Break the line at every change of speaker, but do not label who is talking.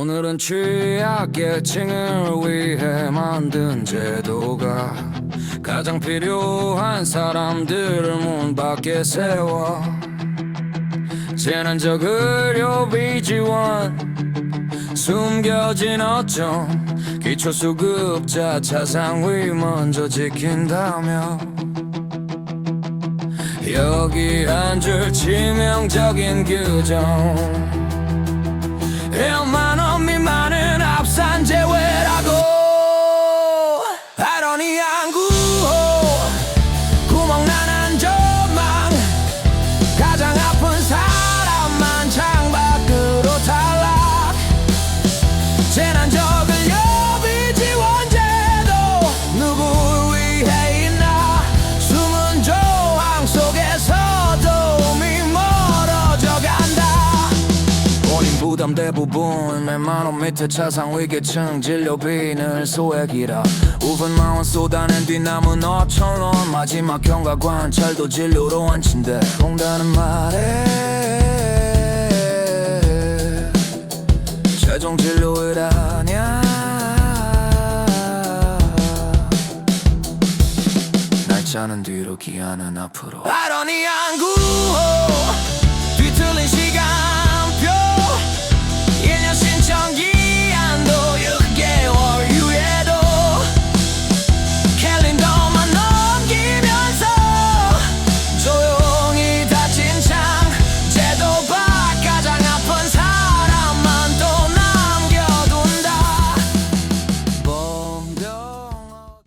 오늘은 취약계층을 위해 만든 제도가 가장 필요한 사람들을 문 밖에 세워 재난적 의료비 지원 숨겨진 어쩜 기초수급자 차상위 먼저 지킨다며 여기 한 줄 치명적인 규정 부담 대부분 몇만원 밑에 차상 위계층 진료비는 소액이라 500만원 쏟아낸 뒤 남은 5천원 마지막 경과 관찰도 진료로 앉힌대 공다는 말에 최종 진료를 하냐 날짜는 뒤로 기한은 앞으로. 아로니안 구